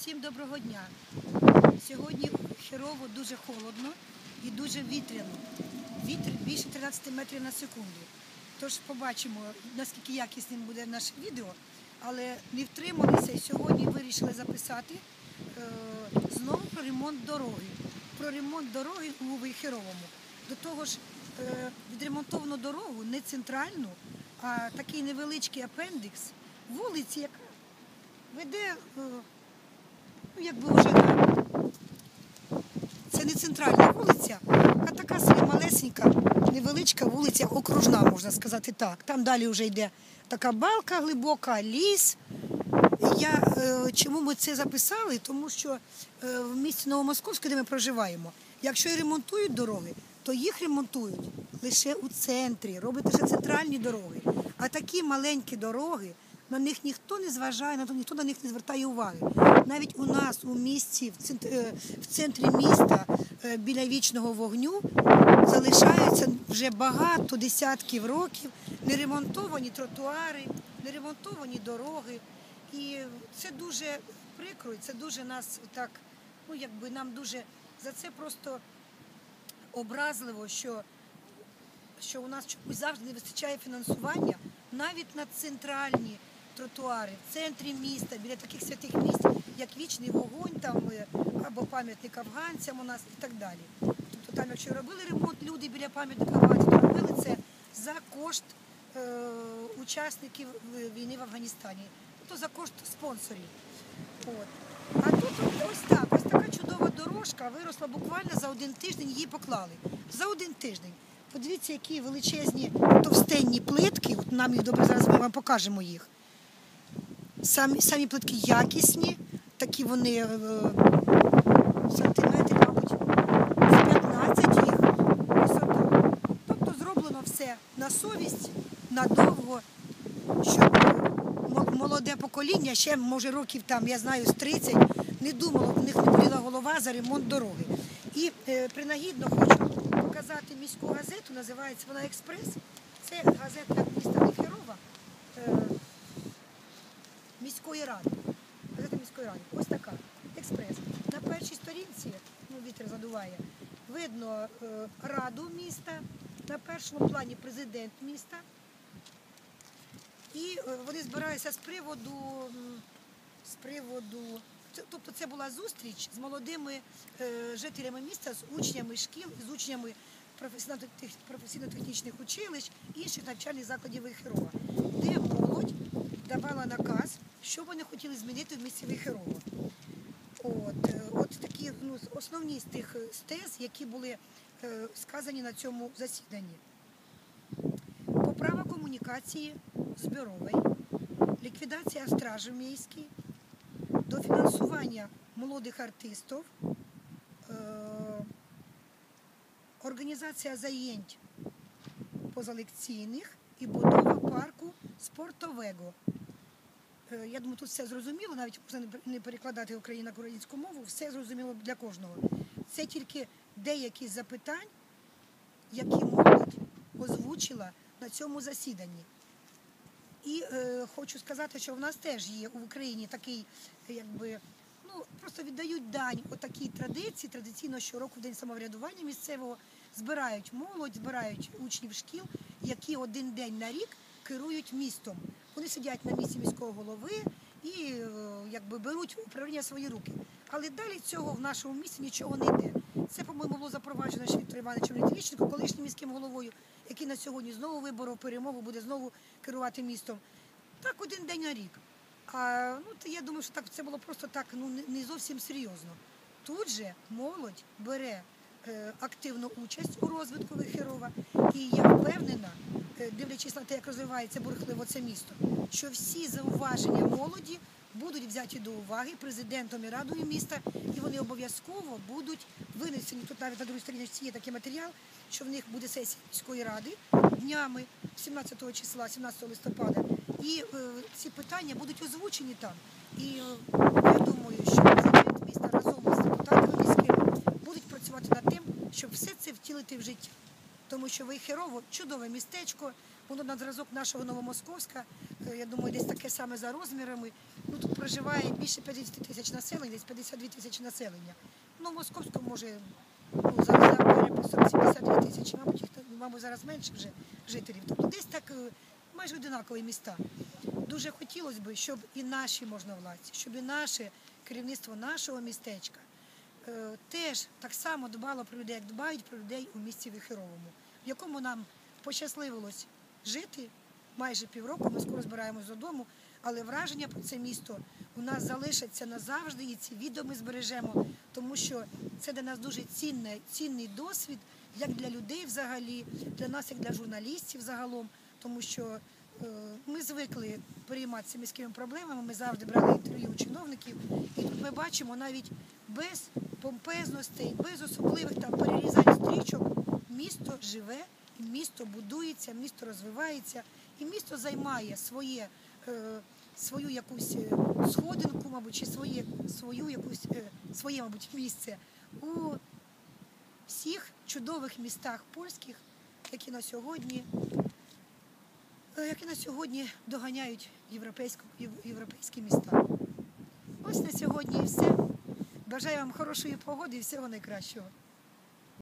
Всім доброго дня. Сьогодні херово дуже холодно і дуже вітряно. Вітер більше 13 метрів на секунду. Тож побачимо, наскільки якісним буде наше відео. Але не втрималися і сьогодні вирішили записати е, знову про ремонт дороги. Про ремонт дороги у Вихеровому. До того ж, е, відремонтовану дорогу не центральну, а такий невеличкий апендикс вулиці, яка веде, е, ну якби вже це не центральна вулиця, а така собі малесенька, невеличка вулиця, окружна, можна сказати так. Там далі вже йде така балка глибока, ліс. Я, е, чому ми це записали? Тому що е, в місті Новомосковську, де ми проживаємо, якщо і ремонтують дороги, то їх ремонтують лише у центрі, роблять лише центральні дороги. А такі маленькі дороги, на них ніхто не зважає, на то ніхто на них не звертає уваги. Навіть у нас у місті, в е, центрі міста е, біля вічного вогню залишаються вже багато десятків років неремонтовані тротуари, неремонтовані дороги. І це дуже прикро, це дуже нас так, ну якби нам дуже за це просто образливо, що, що у нас чомусь завжди не вистачає фінансування навіть на центральні тротуари, в центрі міста, біля таких святих місць, як вічний вогонь, там е, або пам'ятник афганцям у нас і так далі. Тобто там, якщо робили ремонт люди біля пам'ятника афганців, то робили це за кошт е, учасників е, війни в Афганістані, тобто за кошт спонсорів. От. А тут ось так, ось така чудова дорожка виросла буквально за один тиждень, її поклали. За один тиждень. Подивіться, які величезні товстенні плитки. От нам їх добре зараз ми вам покажемо їх. Самі, самі плитки якісні, такі вони е, сантиметрів, мабуть, з 15 їх висота. Тобто зроблено все на совість, надовго, щоб молоде покоління, ще може років там, я знаю, з 30, не думало, у них не боліла голова за ремонт дороги. І е, принагідно хочу показати міську газету, називається вона Експрес. Це газета міста Вихерова е, міської ради. Газета міської ради. Ось така. Експрес. На першій сторінці, ну вітер задуває, видно е, раду міста, на першому плані президент міста. І е, вони збираються з приводу, з приводу, тобто це була зустріч з молодими е, жителями міста, з учнями шкіл, з учнями професійно-тех- професійно-технічних училищ, інших навчальних закладів Вихерова, де молодь давала наказ, що вони хотіли змінити в місті Вихерова. От, е, от такі ну, основні з тих е, стез, які були е, сказані на цьому засіданні. Поправа комунікації зборової, ліквідація стражі міській, дофінансування молодих артистів, е, організація заєнь позалекційних і будова парку спортового. Е, Я думаю, тут все зрозуміло, навіть можна не- перекладати Україну українську мову, все зрозуміло для кожного. Це тільки деякі запитань, які молодь озвучила на цьому засіданні. І е, хочу сказати, що в нас теж є в Україні такий, якби, ну просто віддають дань отакій традиції. Традиційно щороку в день самоврядування місцевого збирають молодь, збирають учнів шкіл, які один день на рік керують містом. Вони сидять на місці міського голови і е, якби беруть управління в свої руки. Але далі цього в нашому місті нічого не йде. Це, по-моєму, було запроваджено ще Віктором Івановичем Літвіченко, колишнім міським головою, який на сьогодні знову виборов перемогу, буде знову керувати містом. Так один день на рік. А ну то я думаю, що так це було просто так, ну не- зовсім серйозно. Тут же молодь бере активну участь у розвитку Вихерова, і я впевнена, е, дивлячись на те, як розвивається бурхливо це місто, що всі зауваження молоді будуть взяті до уваги президентом і радою міста, і вони обов'язково будуть винесені. Тут навіть на другій сторінці є такий матеріал, що в них буде сесія міської ради днями 17 числа, 17 листопада. І е, ці питання будуть озвучені там. І е, я думаю, що президент міста разом з депутатами міськими будуть працювати над тим, щоб все це втілити в життя. тому що Вейхерово чудове містечко, воно на зразок нашого Новомосковська. Е, Я думаю, десь таке саме за розмірами. Ну тут проживає більше 50 тисяч населення, десь 52 тисячі населення. Ну, в Московському може ну, зараз за переписом 72 тисячі, мабуть, їх мабуть, зараз менше вже жителів. Тобто десь так е, майже одинакові міста. Дуже хотілося б, щоб і наші можновладці, щоб і наше керівництво нашого містечка теж так само дбало про людей, як дбають про людей у місті Вихеровому, в якому нам пощасливилось жити майже півроку. Ми скоро збираємось додому, але враження про це місто у нас залишаться назавжди, і ці відео ми збережемо, тому що це для нас дуже цінне, цінний досвід, як для людей взагалі, для нас, як для журналістів загалом, тому що е, ми звикли перейматися міськими проблемами, ми завжди брали інтерв'ю у чиновників, і тут ми бачимо навіть без помпезностей, без особливих там перерізань стрічок, місто живе, місто будується, місто розвивається, і місто займає своє, е, свою якусь е, сходинку, мабуть, чи своє, свою якусь, е, своє, мабуть, місце у всіх чудових містах польських, які на сьогодні е, які на сьогодні доганяють європейські міста. Ось на сьогодні і все. Бажаю вам хорошої погоди і всього найкращого.